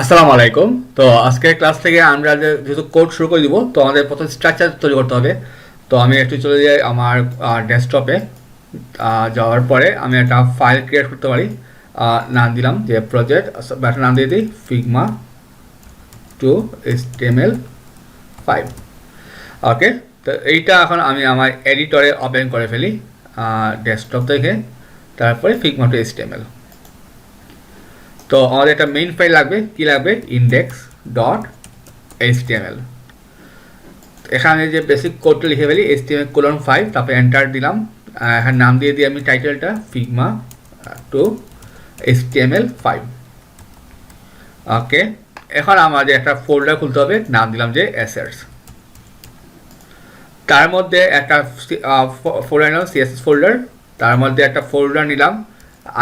আসসালামু আলাইকুম। তো আজকের ক্লাস থেকে আমরা যেহেতু কোড শুরু করে দিব, তো আমাদের প্রথম স্ট্রাকচার তৈরি করতে হবে। তো আমি একটু চলে যাই আমার ডেস্কটপে যাওয়ার পরে আমি একটা ফাইল ক্রিয়েট করতে পারি। নাম দিলাম যে প্রজেক্ট ব্যাটার নাম দিয়ে দিই Figma to S L five okay তো এইটা এখন আমি আমার এডিটরে ওপেন করে ফেলি ডেস্কটপ থেকে। তারপরে ফিগমা টু এস এল তো আমাদের একটা মেইন ফাইল লাগবে, কি লাগবে? ইন্ডেক্স ডট এইচটিএমএল এখানে যে বেসিক কোডটা লিখে ফেলি এইচটিএমএল কোলন ফাইভ তারপরে এন্টার দিলাম। এখানে নাম দিয়ে দিই আমি টাইটেলটা Figma to HTML five okay এখন আমাদের একটা ফোল্ডার খুলতে হবে, নাম দিলাম যে অ্যাসেটস তার মধ্যে একটা ফোল্ডার নিলাম সিএসএস ফোল্ডার তার মধ্যে একটা ফোল্ডার নিলাম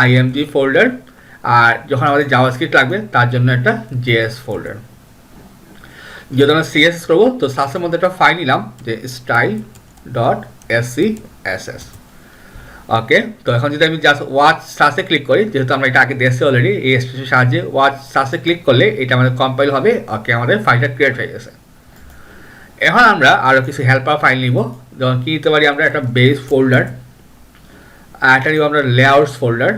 আইএমজি ফোল্ডার আর যখন আমাদের জাভাস্ক্রিপ্ট লাগবে, তার জন্য একটা জেএস ফোল্ডার যদি আমরা সিএসএস করব, তো সাসের মধ্যে একটা ফাইল নিলাম, যে style dot SC S okay তো এখন যদি আমি জাস্ট ওয়াচ সাসে ক্লিক করি, যেহেতু আমরা এটা আগে দেখছি অলরেডি এই এক্সপ্রেসের সাহায্যে ওয়াচ সাসে ক্লিক করলে এটা আমাদের কম্পাইল হবে ওকে আমাদের ফাইলটা ক্রিয়েট হয়ে গেছে। এখন আমরা আরও কিছু হেল্পার ফাইল নিব, যেমন কী নিতে পারি আমরা একটা বেস ফোল্ডার আর একটা নিব আমরা লেআউটস ফোল্ডার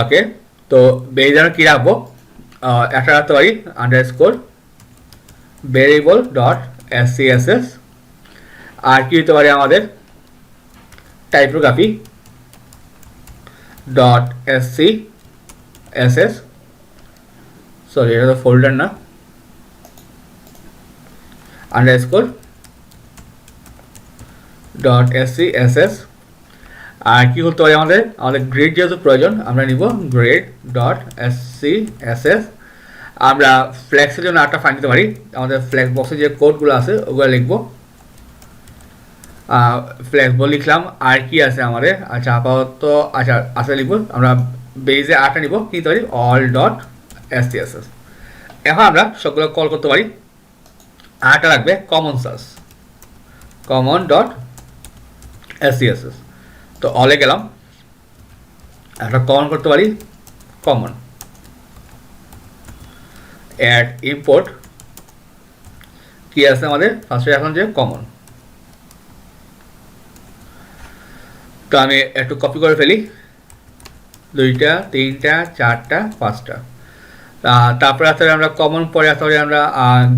ওকে তো আমরা কী রাখব? একটা রাখতে পারি underscore variable dot S C S S আর কি হতে পারে আমাদের? Typography dot S C S S sorry এটা তো ফোল্ডার না। Underscore dot S C S S আর কি করতে পারি আমাদের? আমাদের গ্রেড যেহেতু প্রয়োজন, আমরা নিব grid dot S C S S আমরা ফ্ল্যাক্সের জন্য আটটা ফাইন নিতে পারি। আমাদের ফ্ল্যাক্স বক্সে যে কোডগুলো আছে, ওগুলো লিখব। ফ্ল্যাক্স বল লিখলাম। আর কি আছে আমাদের? আচ্ছা আপাতত আচ্ছা আচ্ছা লিখব। আমরা বেজে আটটা নিব। কি পারি? All dot S C S S এখন আমরা সবগুলো কল করতে পারি। আটটা লাগবে common search common dot S C S S তো অলে গেলাম। একটা কমন করতে পারি? কমন অ্যাড ইম্পোর্ট কি আছে আমাদের? ফার্স্টে এখন যে কমন তো আমি একটু কপি করে ফেলি। দুইটা, তিনটা, চারটা, পাঁচটা। তারপরে আসতে আমরা কমন পরে আসতে পারি আমরা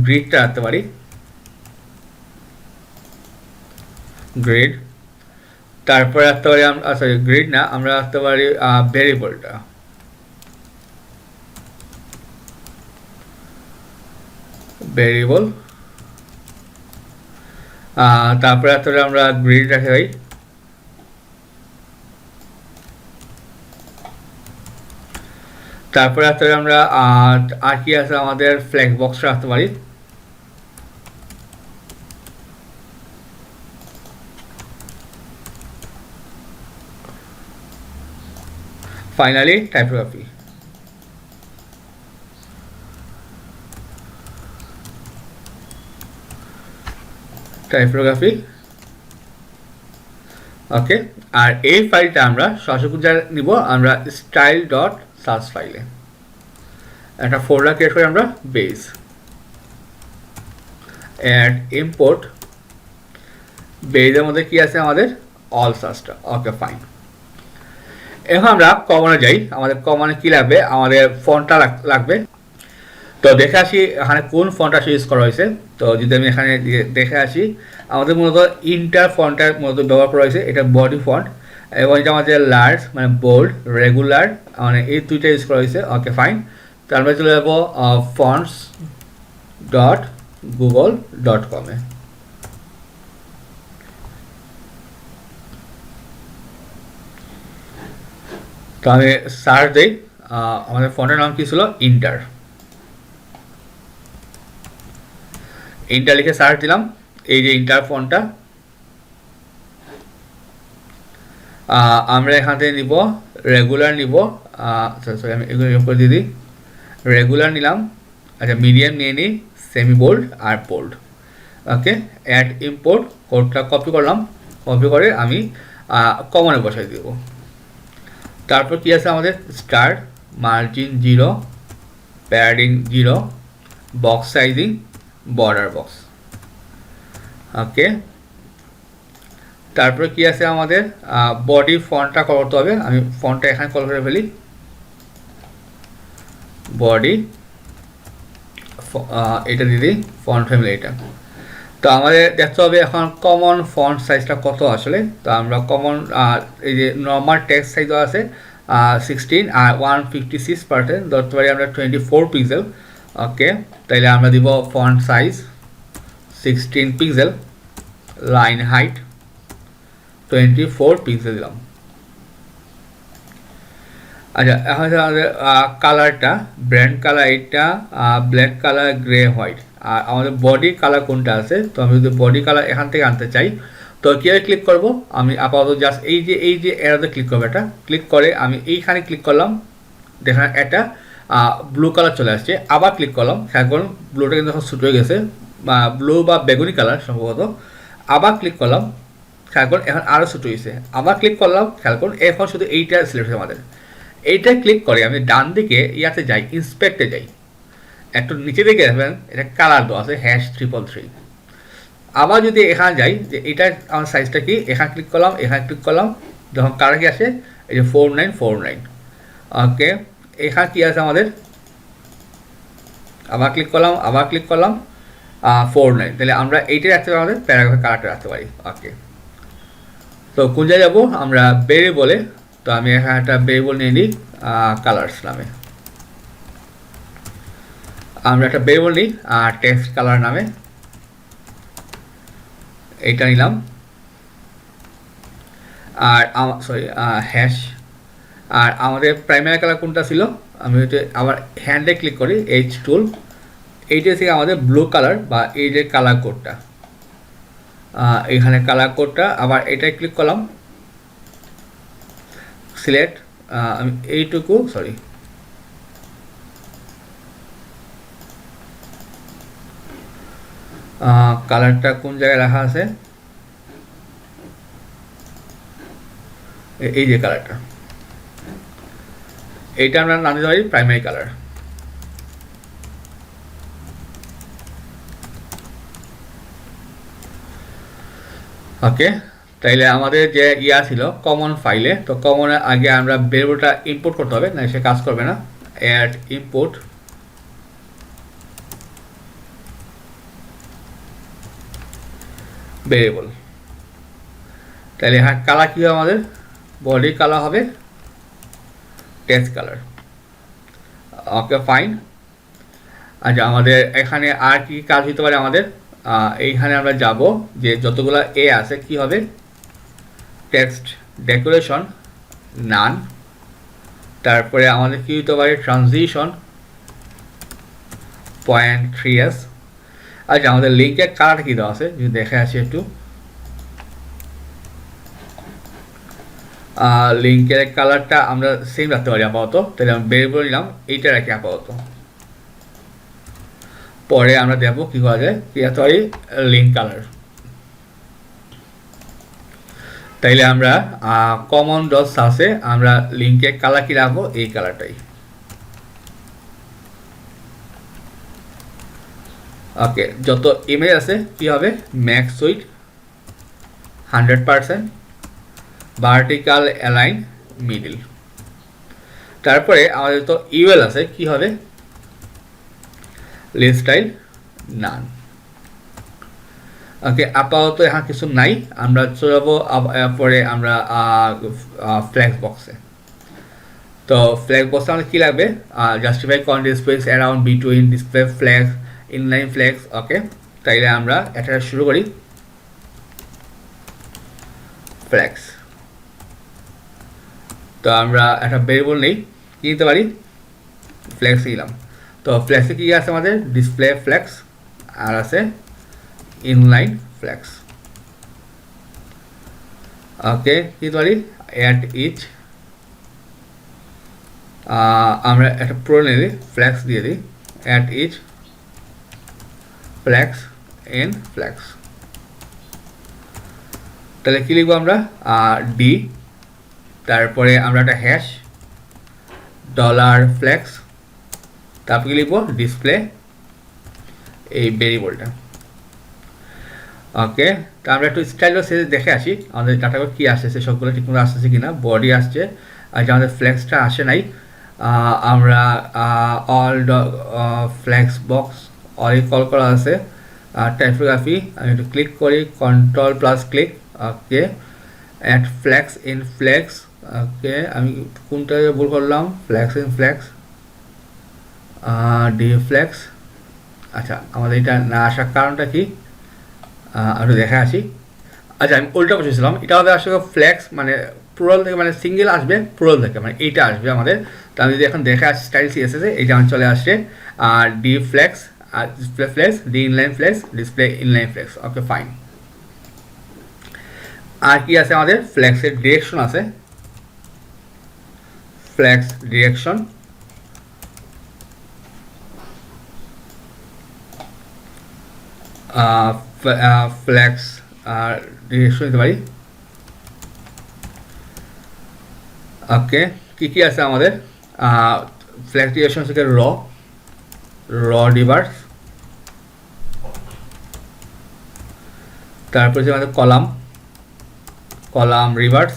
গ্রিডটা রাখতে পারি। গ্রিড তারপরে আসতে পারি সরি গ্রিড না, আমরা আসতে পারি ভেরিয়েবলটা ভেরিয়েবল তারপরে আসতে পারি আমরা গ্রিড রাখতে পারি তারপরে আসতে পারি আমরা আর কি আছে আমাদের ফ্ল্যাক্স বক্স রাখতে পারি। ফাইনালি টাইপোগ্রাফি টাইপোগ্রাফি ওকে আর এই ফাইলটা আমরা সরাসরি নিব, আমরা স্টাইল ডট সার্চ ফাইলে একটা ফোল্ডার ক্রিয়েট করে আমরা বেস অ্যাড ইম্পোর্ট বেজের মধ্যে কি আছে আমাদের? অল সার্চটা ওকে ফাইন এখন আমরা কমনে যাই। আমাদের কমনে কি লাগবে? আমাদের ফোনটা লাগবে। তো দেখে আসি এখানে কোন ফন্টটা ইউজ করা হয়েছে। তো যদি আমি এখানে দেখে আসি, আমাদের মূলত ইন্টার ফন্টটা মূলত ব্যবহার করা হয়েছে। এটা বডি ফন্ট এবং এটা আমাদের লার্জ মানে বোল্ড রেগুলার মানে এই দুইটা ইউজ করা হয়েছে। ওকে ফাইন তারপরে চলে যাব ফন্টস ডট গুগল ডট কমে তো আমি সার্চ দিই আমাদের ফোনের নাম কি ছিল? ইন্টার ইন্টার লিখে সার্চ দিলাম, এই যে ইন্টার ফোনটা। আমরা এখান থেকে নিব রেগুলার নিব সরি আমি এগুলো করে দিয়ে দিই। রেগুলার নিলাম আচ্ছা মিডিয়াম নিয়ে নিই সেমি বোল্ড আর বোল্ড ওকে অ্যাড ইম্পোর্ট কোডটা কপি করলাম কপি করে আমি কমনে বসাই দেবো। তারপর কি আছে আমাদের? Star margin zero padding zero box sizing border box okay তারপরে কি আছে আমাদের? বডি ফন্টটা করতে হবে। আমি ফন্টটা এখানে কল করে ফেলি। বডি এটা দিদি ফন্ট ফ্যামিলি এটা। তো আমাদের দেখতে হবে এখন কমন ফন্ট সাইজটা কত আসলে। তো আমরা কমন এই যে নর্মাল টেক্সট সাইজ আছে সিক্সটিন আর ওয়ান ফিফটি সিক্স পার্সেন্ট ধরতে পারি আমরা টোয়েন্টি ফোর পিক্সেল ওকে তাইলে আমরা দিব font size sixteen pixel line height twenty four pixel দিলাম। আচ্ছা এখন আমাদের কালারটা ব্র্যান্ড কালার এটা ব্ল্যাক কালার গ্রে হোয়াইট আর আমাদের বডি কালার কোনটা আছে, তো আমি যদি বডি কালার এখান থেকে আনতে চাই, তো কীভাবে ক্লিক করব? আমি আপাতত জাস্ট এই যে এই যে এরাতে ক্লিক করব এটা। ক্লিক করে আমি এইখানে ক্লিক করলাম, দেখেন এটা ব্লু কালার চলে আসছে। আবার ক্লিক করলাম, খেয়াল করুন ব্লুটা কিন্তু এখন ছুট হয়ে গেছে। বা ব্লু বা বেগুনি কালার সম্ভবত। আবার ক্লিক করলাম, খেয়াল করুন, এখন আরও ছুট হয়েছে। আবার ক্লিক করলাম, খেয়াল করুন, এখন শুধু এইটা সিলেক্ট আমাদের। এইটা ক্লিক করে আমি ডান দিকে ইয়াতে যাই ইন্সপেক্টে যাই। একটু নিচে দেখে দেখবেন এটা কালার দেওয়া আছে হ্যাশ ট্রিপল থ্রি আবার যদি এখানে যাই, যে এটা আমার সাইজটা কি? এখানে ক্লিক করলাম, এখানে ক্লিক করলাম, যখন কালার কি আসে? এই যে four nine four nine okay এখানে কি আছে আমাদের? আবার ক্লিক করলাম, আবার ক্লিক করলাম ফোর নাইন তাহলে আমরা এইটা রাখতে পারি, আমাদের প্যারাগ্রাফের কালারটা রাখতে পারি। ওকে তো কোন জায়গায় যাব? আমরা বেরে বলে তো আমি এখানে একটা ভেরিয়েবল নিয়ে নিই কালার্স নামে। আমরা একটা ভেরিয়েবল নিই টেক্সট কালার নামে। এইটা নিলাম। আর সরি হ্যাশ আর আমাদের প্রাইমারি কালার কোনটা ছিল? আমি হচ্ছে আবার হ্যান্ডে ক্লিক করি এইচ টুল এইটা থেকে আমাদের ব্লু কালার বা এই যে কালার কোডটা এখানে কালার কোডটা আবার এটাই ক্লিক করলাম। সিলেক্ট আমি এইটুকু সরি কালারটা কোন জায়গায় রাখা আছে? এই যে কালারটা এইটা আমরা নাম দিতে পারি প্রাইমারি কালার ওকে তাইলে আমাদের যে ইয়া ছিল কমন ফাইলে তো কমনের আগে আমরা ভেরিয়েবলটা ইম্পোর্ট করতে হবে না সে কাজ করবে না। অ্যাড ইম্পোর্ট ভেরিয়েবল তাহলে হ্যাঁ কালার কী হবে আমাদের? বডি কালার হবে টেক্সট কালার ওকে ফাইন আচ্ছা আমাদের এখানে আর কি কাজ হতে পারে আমাদের? এইখানে আমরা যাব যে যতগুলো এ আছে, কি হবে? টেক্সট ডেকোরেশন নান তারপরে আমাদের কী হতে পারে? ট্রানজিশন পয়েন্ট থ্রি এস আচ্ছা আমাদের লিঙ্কের কালার কী দেওয়া আছে? যদি দেখে আসি একটু। লিঙ্কের কালারটা আমরা সেম রাখতে পারি আপাতত। তাহলে আমি বের করে নিলাম, এইটা রাখি আপাতত। পরে আমরা দেখব কী করা যায়। কী রাখতে পারি? লিঙ্ক কালার তাইলে আমরা কমন ডট সাসে আমরা লিঙ্কে কালার কি রাখব? এই কালারটাই ওকে যত ইমেজ আছে, কি হবে? Max with hundred percent vertical align middle তারপরে আমাদের তো ইউএল আছে, কি হবে? স্টাইল নান ওকে আপাতত এখন কিছু নাই, আমরা চলে যাব পরে আমরা ফ্ল্যাক্স বক্সে তো ফ্ল্যাগ বক্সে আমাদের কী লাগবে? Justify content space around between display flag inline flex okay তাইলে আমরা এটা শুরু করি। ফ্ল্যাক্স তো আমরা একটা ভেরিয়েবল নেই, কী নিতে পারি? ফ্ল্যাক্স নিলাম। তো ফ্ল্যাক্সে কী আছে আমাদের? ডিসপ্লে ফ্ল্যাক্স আর আছে ইনলাইন ফ্ল্যাক্স ওকে কি পারি? অ্যাট ইচ আমরা একটা প্রো নিয়ে দিই ফ্ল্যাক্স দিয়ে দিই। At each flex N flex তাহলে কী লিখব আমরা? ডি তারপরে আমরা একটা হ্যাশ ডলার ফ্লেক্স তারপর কি লিখব? ডিসপ্লে এই ভেরিয়েবলটা ওকে তো আমরা একটু স্টাইল সে দেখে আসি, আমাদের ডাটাগুলো কী আসছে সবগুলো ঠিকমতো আসতেছে কি না বডি আসছে, আর যে আমাদের ফ্লেক্সটা আসে নাই আমরা all flex box all call করা আছে। আর টাইপোগ্রাফি আমি একটু ক্লিক করি control plus click okay. Add flex in flex okay. আমি কোনটা ভুল করলাম? Flex in flex D flex আচ্ছা আমাদের এটা না আসার কারণটা কি? একটু দেখে আসি। আচ্ছা আমি উল্টা বসেছিলাম। এটা হবে আসলে ফ্ল্যাক্স মানে পুরল থেকে মানে সিঙ্গেল আসবে পুরল থেকে মানে এইটা আসবে আমাদের। তো আমি যদি এখন দেখে আসি স্টাইল এসেছে এইটা আমার চলে আসছে। আর ডি ফ্লেক্স আর display flex D inline flex display inline flex okay fine আর কি আছে আমাদের? ফ্লেক্সের ডিরেকশন আছে। ফ্লেক্স ডিরেকশন ফ্লেক্স ডিরেকশন দিতে পারি। ওকে কী কী আছে আমাদের? ফ্ল্যাক্স ডিরেকশন থেকে র র ডিভার্স তারপরে যে আমাদের কলাম কলাম রিভার্স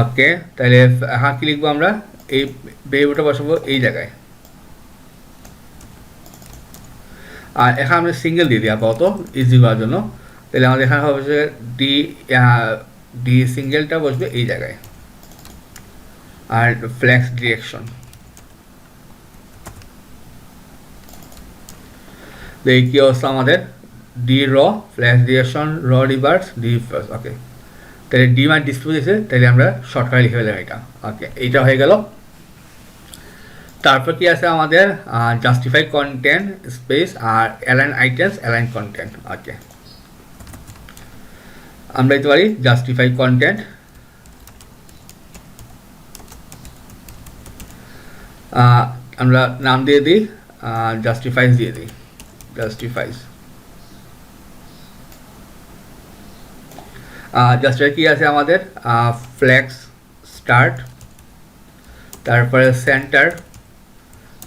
ওকে তাহলে হ্যাঁ কি লিখব আমরা? এই বেবিটা বসাবো এই জায়গায়। আর এখানে আমরা সিঙ্গেল দিয়ে দিই আপাতত ইজি করার জন্য। তাহলে আমাদের এখানে হবে ডি ডি সিঙ্গেলটা বসবে এই জায়গায়। আর ফ্ল্যাক্স ডিরেকশন এই কি অবস্থা আমাদের? D row flex direction row reverse D first okay তাহলে ডি মার ডিসপ্লে দিয়েছে তাহলে আমরা শর্টকাটে লিখে ফেলাম এটা। ওকে এইটা হয়ে গেল। তারপর কি আছে আমাদের? জাস্টিফাই কন্টেন্ট স্পেস আর align items align content okay আমরা দিতে পারি জাস্টিফাই কন্টেন্ট আমরা নাম দিয়ে দিই জাস্টিফাইস দিয়ে দিই। জাস্টিফাইস জাস্টিফাই কি আছে আমাদের? ফ্লেক্স স্টার্ট তারপরে সেন্টার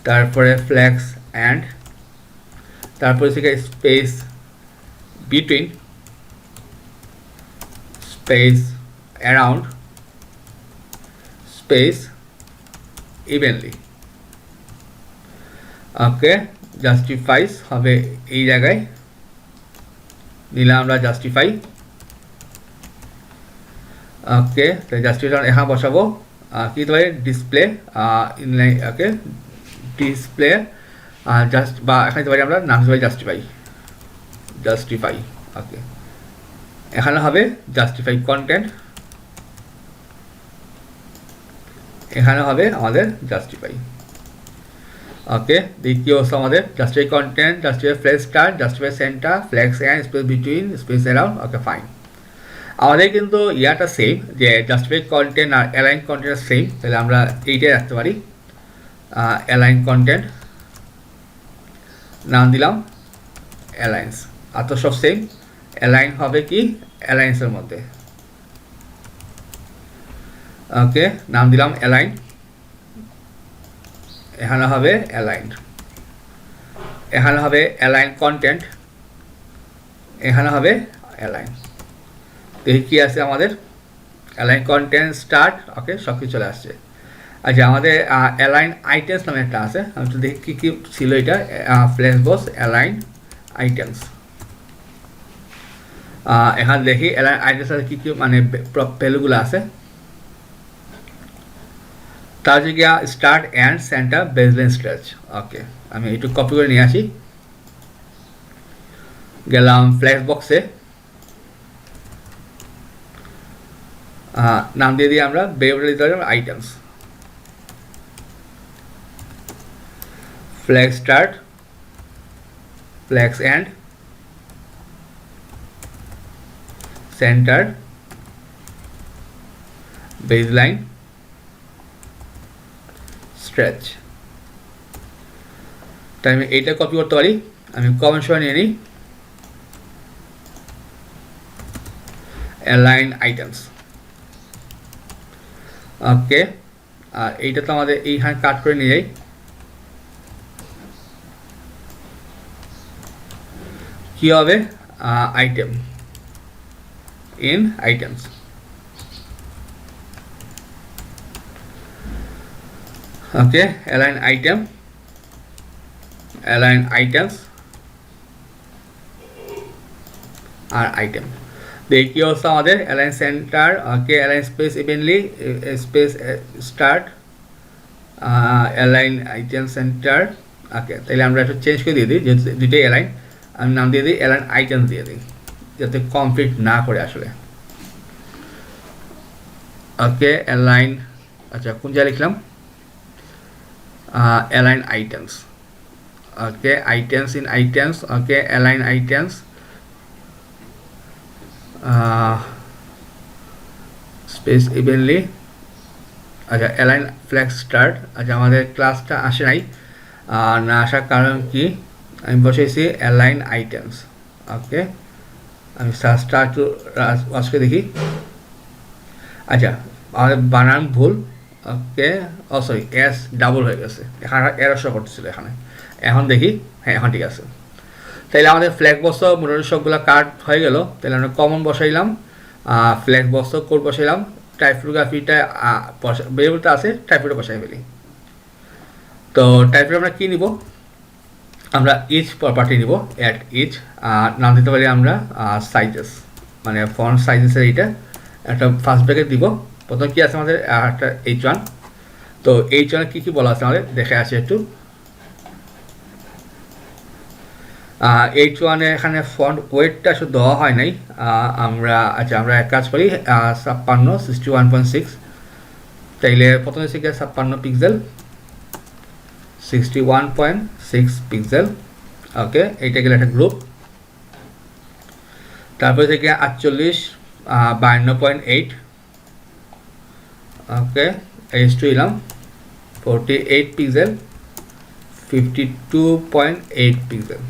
তারপরে ফ্ল্যাক্স অ্যান্ড তারপরে থেকে space between space around space evenly okay justifies হবে এই জায়গায়। নিলাম আমরা জাস্টিফাই ওকে জাস্টিফাই এখানে বসাবো। কি দিতে পারি? Display inline okay display just বা এখানে দিতে পারি আমরা নাম দিতে পারি জাস্টিফাই জাস্টিফাই ওকে। এখানে হবে জাস্টিফাই কন্টেন্ট এখানে হবে আমাদের জাস্টিফাই ওকে দ্বিতীয় অবস্থা আমাদের justify content justify flex start justify centre flex end space between space around okay fine আমাদের কিন্তু ইয়াটা সেম যে জাস্টিফাই কন্টেন্ট আর অ্যালাইন কন্টেন্ট সেম তাহলে আমরা এইটাই রাখতে পারি। অ্যালাইন কন্টেন্ট নাম দিলাম অ্যালায়েন্স আর তো সব সেম অ্যালাইন হবে কি? অ্যালায়েন্সের মধ্যে। ওকে নাম দিলাম অ্যালাইন এখানে হবে অ্যালাইন এখানে হবে অ্যালাইন কন্টেন্ট এখানে হবে অ্যালাইন তো এই কী আছে আমাদের। অ্যালাইন কন্টেন্ট স্টার্ট ওকে সব কিছু চলে আসছে। আচ্ছা আমাদের অ্যালাইন আইটেমস নামে একটা আছে। আমি একটু দেখি কী কী ছিল এটা। ফ্ল্যাশ বস অ্যালাইন আইটেমস এখানে দেখি অ্যালাইন আইটেমস কী কী মানে ভ্যালুগুলো আছে। তার জায়গা start end centre baseline stretch okay, আমি একটু কপি করে নিয়ে আসি। গেলাম ফ্ল্যাশ বক্সে নাম দিয়ে দিই আমরা বেরিয়েবল দিতে পারি items flag start flags end, center, baseline stretch তাই আমি এইটা কপি করতে পারি। আমি কমন সময় নিয়ে নিই। অ্যালাইন আইটেমস ওকে আর এইটা তো আমাদের এইখানে কাট করে নিয়ে যাই। কি হবে? Item in items okay align item align items আর আইটেম দেখি কি অবস্থা আমাদের align centre okay align space evenly space start align item centre okay তাহলে আমরা একটু চেঞ্জ করে দিয়ে দিই, যেহেতু দুটোই অ্যালাইন আমি নাম দিয়ে দিই অ্যালাইন আইটেম দিয়ে দিই, যাতে কমপ্লিট না করে আসলে। ওকে অ্যালাইন আচ্ছা কোন জায়গায় লিখলাম? Align items okay items in items okay align items space evenly আচ্ছা অ্যালাইন ফ্ল্যাক্স স্টার্ট আচ্ছা আমাদের ক্লাসটা আসে নাই। আর না আসার কারণ কি? আমি বসেছি অ্যালাইন আইটেমস ওকে আমি সার্চটা একটু আজকে দেখি। আচ্ছা আমাদের বানান ভুল। Okay oh sorry S double হয়ে গেছে। এখানে এরশো করতেছিল এখানে। এখন দেখি হ্যাঁ এখন ঠিক আছে। তাহলে আমাদের ফ্ল্যাগ বক্স মোটামুটি সবগুলো কাট হয়ে গেল। তাহলে আমরা কমন বসাইলাম। ফ্ল্যাগ বক্স কোড বসাইলাম। টাইপোগ্রাফিটা ভেরিয়েবলটা আছে টাইপোটা বসাই ফেলি। তো টাইপের আমরা কী নিব? আমরা ইচ প্রপার্টি নিব অ্যাট ইচ নাম দিতে পারি আমরা সাইজেস মানে ফন্ট সাইজেসের এইটা। একটা ফার্স্ট ব্র্যাকেট দিব। প্রথম কী আছে আমাদের? একটা এইচ ওয়ান তো এইচ ওয়ানে কী কী বলা আছে আমাদের? দেখে আছে একটু। এইচ ওয়ানে এখানে ফন্ট ওয়েটটা শুধু দেওয়া হয় নাই। আমরা আচ্ছা আমরা এক কাজ করি। ছাপ্পান্ন সিক্সটি ওয়ান পয়েন্ট সিক্স তাইলে প্রথমে শিখে ছাপ্পান্ন pixel sixty one point six pixel okay এইটা গেলে একটা গ্রুপ তারপরে থেকে আটচল্লিশ বায়ান্ন point eight okay H two ইলাম forty eight pixel fifty two point eight pixel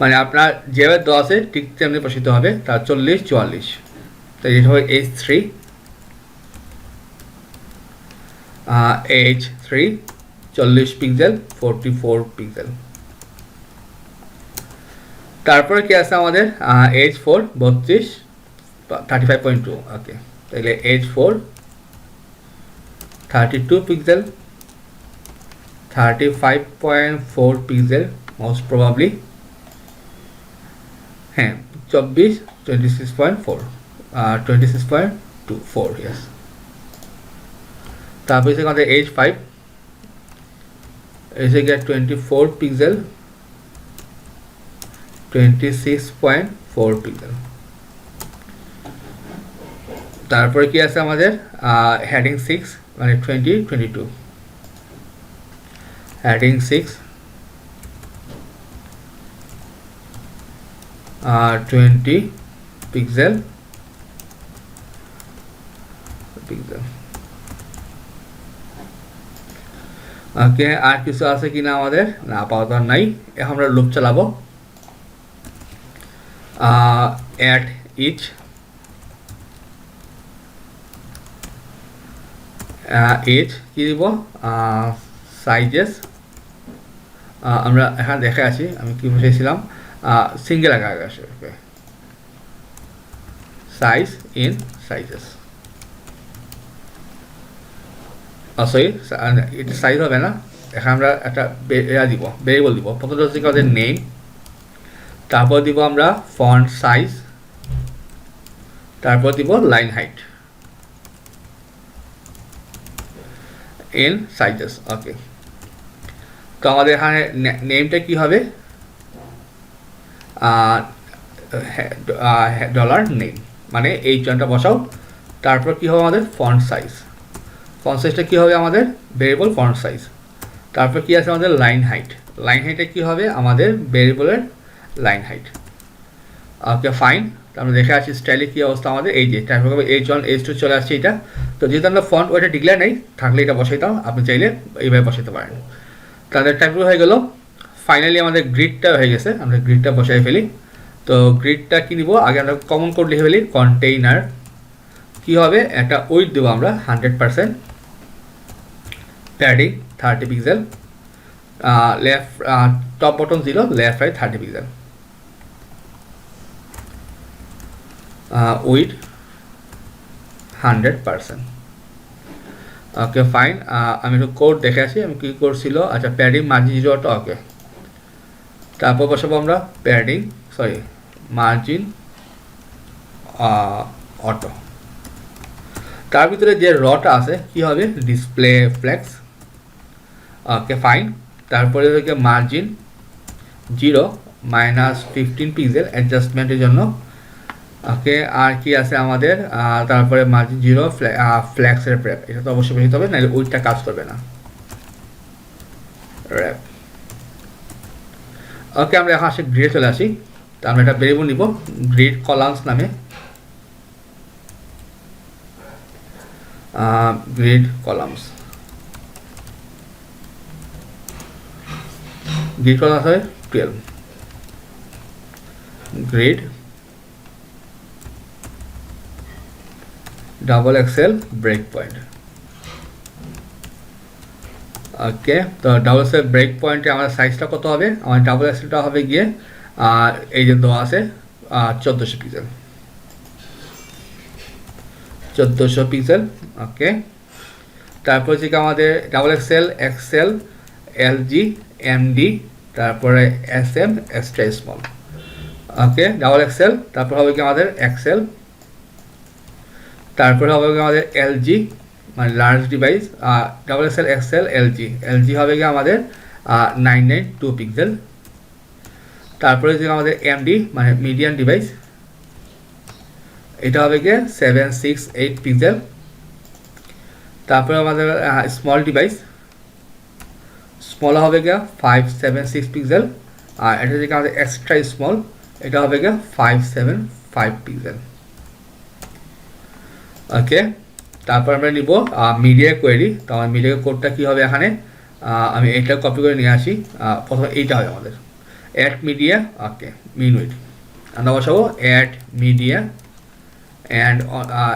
মানে আপনার যেভাবে আছে, ঠিক তেমনি প্রসিদ্ধ হবে, তার চল্লিশ, চুয়াল্লিশ। তাই এটা হবে এইচ থ্রি এইচ থ্রি চল্লিশ পিক্সেল ফোরটি ফোর পিক্সেল তারপরে কি আছে আমাদের? এইচ ফোর বত্রিশ thirty five point two okay তাহলে H four thirty two pixel thirty five point four pixel most probably হ্যাঁ চব্বিশ twenty six point four twenty six point two four yes তারপরে হচ্ছে আমাদের এইচ ফাইভ এসে গিয়ে twenty four pixel twenty six point four pixel তারপরে কি আছে আমাদের? হেডিং সিক্স মানে twenty twenty two heading six twenty pixel pixel okay আর কিছু আছে কিনা আমাদের? না, আপাতত নাই। এখন আমরা লুপ চালাবো। অ্যাট ইচ ইচ কি দিব? সাইজেস আমরা এখানে দেখে আছি আমি কি বসেছিলাম সিঙ্গেল আগে আসে okay size in sizes sorry এটা সাইজ হবে না। এখানে আমরা একটা এরা দিব ভেরিয়েবল দিব। প্রথমটা হচ্ছে আমাদের নেম তারপর দিব আমরা ফন্ট সাইজ তারপর দিব line height in sizes okay তো আমাদের এখানে নেমটা কি হবে? ডলার নেম মানে এই জনটা বসাও, তারপর কি হবে আমাদের? ফন্ট সাইজ ফন্ট সাইজটা কী হবে আমাদের? ভেরিয়েবল ফন্ট সাইজ তারপর কী আছে আমাদের? লাইন হাইট লাইন হাইটে কী হবে? আমাদের ভেরিয়েবলের লাইন হাইট ওকে ফাইন আমরা দেখে আসি স্টাইলে কী অবস্থা আমাদের। এই যে, তারপর এইচ ওয়ান এইচ টু চলে আসছে এটা। তো যেহেতু আমরা ফন্ট ওইটা ডিক্লেয়ার নেই, থাকলে এটা বসাইতাম আপনি চাইলে এইভাবে বসাইতে পারেন। তাদের টাইপগুলো হয়ে গেল। ফাইনালি আমাদের গ্রিডটা হয়ে গেছে। আমরা গ্রিডটা বসাই ফেলি। তো গ্রিডটা কী নিব? আগে আমরা কমন কোড লিখে ফেলি কন্টেইনার কী হবে? একটা উইথ দেবো আমরা hundred percent padding thirty pixel left top bottom zero left right thirty pixel width hundred percent okay fine আমি একটু কোড দেখে আসি, আমি কী করছিল আচ্ছা প্যাডিং মার্জিন জিরোটা ওকে তারপর বসাবো আমরা প্যাডিং সরি মার্জিন অটো তার ভিতরে যে রটা আছে, কি হবে? ডিসপ্লে ফ্লেক্স ওকে ফাইন তারপরে হচ্ছে margin zero minus fifteen pixel অ্যাডজাস্টমেন্টের জন্য ওকে, আর কি আছে আমাদের? তারপরে মার্জিন জিরো ফ্ল্যাক্সের প্রেপ। এটা তো অবশ্যই বেশি হবে, নাহলে উইটটা কাজ করবে না। র্যাপ ওকে, আমরা এখন আসি গ্রিডে চলে আসি। তো আমরা একটা ভেরিয়েবল নিব, গ্রিড কলামস নামে। Grid columns. গ্রিড কলামস হয় twelve. Grid double XL break point okay তো ডাবল এক্সেল ব্রেক পয়েন্টে আমার সাইজটা কত হবে? আমার ডাবল এক্সেলটা হবে গিয়ে, আর এই যে দেওয়া আছে চোদ্দোশো পিক্সেল চোদ্দোশো পিক্সেল ওকে তারপর হচ্ছে আমাদের double XL XL LG MD তারপরে S M extra small okay double XL তারপর হবে কি আমাদের এক্সেল তারপরে হবে আমাদের এলজি মানে large device double XL XL LG LG হবে গিয়ে আমাদের নাইন নাইন টু পিক্সেল তারপরে যে আমাদের এমডি মানে মিডিয়াম ডিভাইস এটা হবে গিয়ে সেভেন সিক্স এইট পিক্সেল তারপরে আমাদের স্মল ডিভাইস স্মল হবে গিয়ে ফাইভ সেভেন সিক্স পিক্সেল আর এটা থেকে আমাদের এক্সট্রা স্মল এটা হবে গিয়ে five seven five pixel okay তারপর আমরা নিব মিডিয়া কোয়েরি তো আমার মিডিয়া কোডটা কী হবে এখানে? আমি এইটা কপি করে নিয়ে আসি। প্রথমে এইটা হবে আমাদের। At media okay min width আমরা বসাবো at media and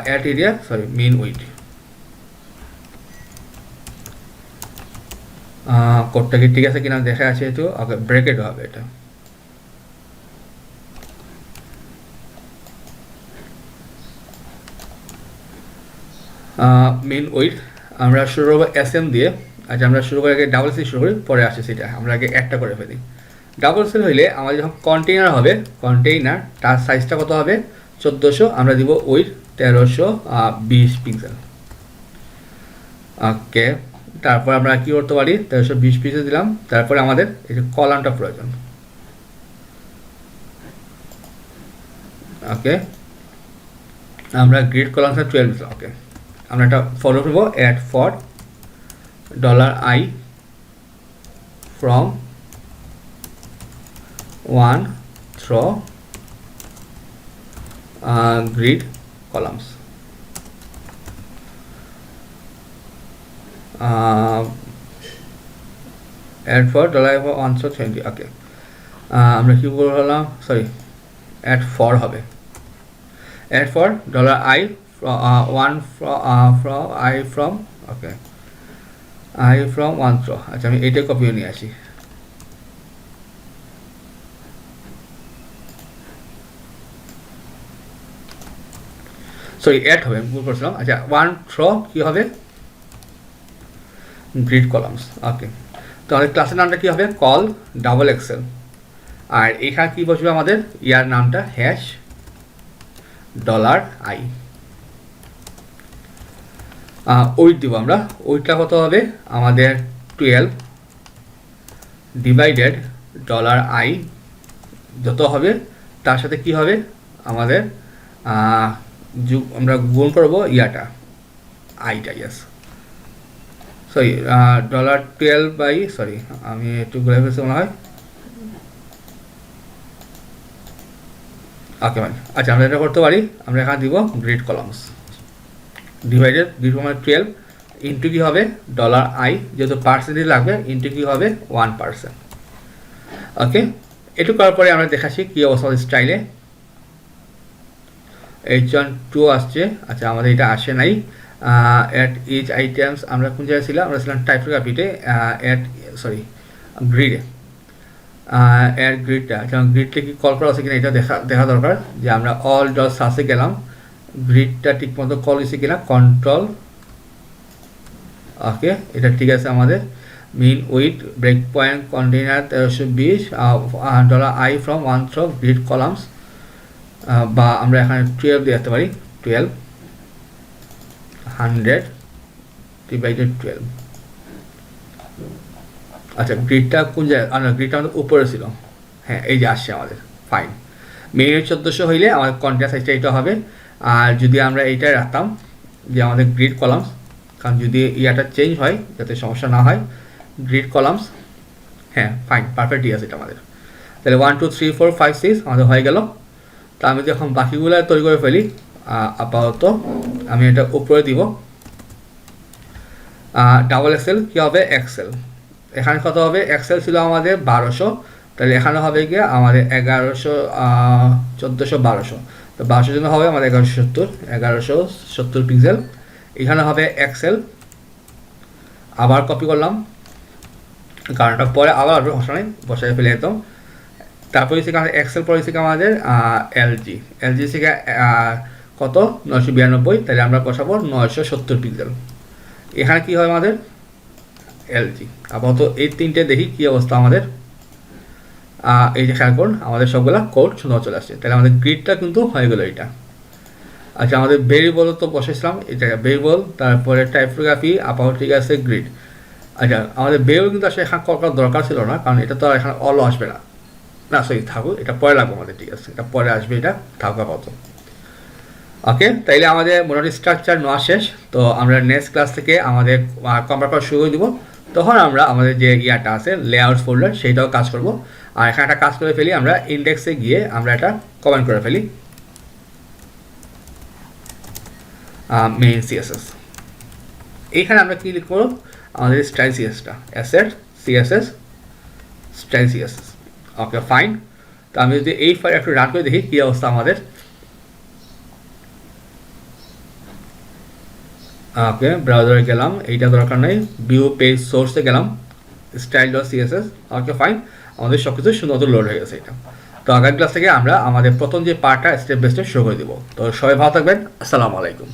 at area sorry min width কোডটা কি ঠিক আছে কিনা দেখা আছে একটু। ওকে ব্রেকেট হবে এটা। মেন উইথ আমরা শুরু করব এস এম দিয়ে। আচ্ছা আমরা শুরু করে আগে ডাবল সি শুরু করি, পরে আসে সেটা। আমরা আগে একটা করে ফেলি। ডাবল সেল হইলে আমাদের যখন কন্টেইনার হবে কন্টেইনার তার সাইজটা কত হবে? চোদ্দোশো। আমরা দিব উইথ তেরোশো বিশ পিক্সেল ওকে তারপর আমরা কী করতে পারি? তেরোশো বিশ পিসে দিলাম। তারপরে আমাদের এই যে কলামটা প্রয়োজন। ওকে আমরা গ্রিড কলামটা টুয়েলভ ওকে আমরা একটা ফলো করব at for dollar I from one through grid columns at for dollar ওয়ানশো twenty okay আমরা কী করলাম? সরি অ্যাড ফর হবে। At for dollar I one from I from okay I from one through আচ্ছা আমি এইটাই copy নিয়ে আসি। Sorry add হবে, ভুল করছিলাম। আচ্ছা ওয়ান থ্র কী হবে? গ্রিড কলামস ওকে তাহলে ক্লাসের নামটা কী হবে? কল ডাবল এক্সেল আর এখানে কী বসবে আমাদের? ইয়ার নামটা হ্যাশ ডলার আই ওইট দিব আমরা। ওইটটা কত হবে? আমাদের টুয়েলভ ডিভাইডেড ডলার আই যত হবে, তার সাথে কি হবে? আমাদের আমরা গুণ করব ইয়াটা আইটা yes sorry dollar twelve by sorry আমি একটু ঘুরে ফেলছি মনে হয়। ওকে মানে আচ্ছা আমরা এটা করতে পারি। আমরা এখানে দিব grid columns divided column twelve into কী হবে? ডলার আই যেহেতু পার্সেন্টেজ লাগবে ইন্টু কী হবে? ওয়ান পার্সেন্ট ওকে এটু করার পরে আমরা দেখাচ্ছি কী অবস্থা স্টাইলে এইচ ওয়ান টু আসছে। আচ্ছা আমাদের এটা আসে নাই। অ্যাট ইচ আইটেমস আমরা কোন জায়গায় ছিলাম? আমরা ছিলাম টাইপোগ্রাফিতে অ্যাট সরি গ্রিডে অ্যাড গ্রিডটা গ্রিডটা কি কল করা আছে কিনা এটা দেখা দেখা দরকার যে আমরা অল ডট সাসে গেলাম। গ্রিডটা ঠিকমতো কল হয়েছে কিনা? কন্ট্রোল ওকে এটা ঠিক আছে আমাদের। Min width break point container তেরোশো বিশ dollar I from one through grid columns বা আমরা এখানে টুয়েলভ দিয়ে রাখতে পারি। টুয়েলভ হান্ড্রেড ডিভাইডেড টুয়েলভ আচ্ছা গ্রিডটা কোন জায়গায়? গ্রিডটা আমাদের উপরে ছিল। হ্যাঁ এই যে আসছে আমাদের। ফাইন মিনিট চোদ্দোশো হইলে আমাদের কন্টেন্ট সাইজটা এটা হবে। আর যদি আমরা এইটাই রাখতাম যে আমাদের গ্রিড কলামস কারণ যদি ইয়াটা চেঞ্জ হয়, যাতে সমস্যা না হয় গ্রিড কলামস হ্যাঁ ফাইন পারফেক্ট আছে এটা আমাদের। তাহলে one two three four five six আমাদের হয়ে গেল। তা আমি যখন বাকিগুলো তৈরি করে ফেলি আপাতত আমি এটা উপরে দিব। ডাবল এক্সেল কী হবে? এক্সেল এখানে কত হবে? এক্সেল ছিল আমাদের বারোশো। তাহলে এখানে হবে গিয়ে আমাদের এগারোশো চোদ্দোশো, বারোশো। তো বারোশো জন্য হবে আমাদের এগারোশো সত্তর এগারোশো সত্তর পিক্সেল এখানে হবে এক্সেল আবার কপি করলাম। কারণটা পরে আবার ভাষা নেই বসাই ফেলে একদম তারপরে থেকে আমাদের এক্সেল পরে থেকে আমাদের এলজি এলজি থেকে কত? নয়শো বিরানব্বই। তাহলে আমরা বসাবো নয়শো সত্তর পিক্সেল এখানে কী হয় আমাদের? এলজি আপাতত এই তিনটে দেখি কী অবস্থা আমাদের। এই যে খেয়াল করুন, আমাদের সবগুলা কোড সুন্দর চলে আসছে। তাহলে আমাদের গ্রিডটা কিন্তু হয়ে গেলো এটা আচ্ছা আমাদের ভেরিয়েবল তো বসেছিলাম জায়গায় ভেরিয়েবল তারপরে টাইপোগ্রাফি আপাতত ঠিক আছে গ্রিড আচ্ছা আমাদের ভেরিয়েবল কিন্তু আসলে এখানে করার দরকার ছিল না, কারণ এটা তো এখানে অল আসবে না। না সরি থাকুক, এটা পরে লাগবে আমাদের, ঠিক আছে, এটা পরে আসবে, এটা থাকুক আপাতত। ওকে তাইলে আমাদের মোটামুটি স্ট্রাকচার নেওয়া শেষ। তো আমরা নেক্সট ক্লাস থেকে আমাদের কম্পার করা শুরু করে দিব। তখন আমরা আমাদের যে ইয়াটা আছে লেআউট ফোল্ডার সেইটাও কাজ করব। আর এখানে একটা কাজ করে ফেলি, আমরা ইন্ডেক্সে গিয়ে আমরা এটা কমেন্ট করে ফেলি। মেইন সিএসএস এইখানে আমরা কি লিখব? আমাদের style সিএসটা asset CSS style CSS okay fine তো আমি যদি এই ফাইল একটু রান করে দেখি, কী অবস্থা আমাদের? ওকে ব্রাউজারে গেলাম, এইটা দরকার নেই। ভিউ পেজ সোর্সে গেলাম style dot CSS okay fine আমাদের সবকিছু সুন্দর লোড হয়ে গেছে এটা। তো আগামী ক্লাস থেকে আমরা আমাদের প্রথম যে পার্টটা স্টেপ বাই স্টেপ শুরু করে দেবো। তো সবাই ভালো থাকবেন। আসসালামু আলাইকুম।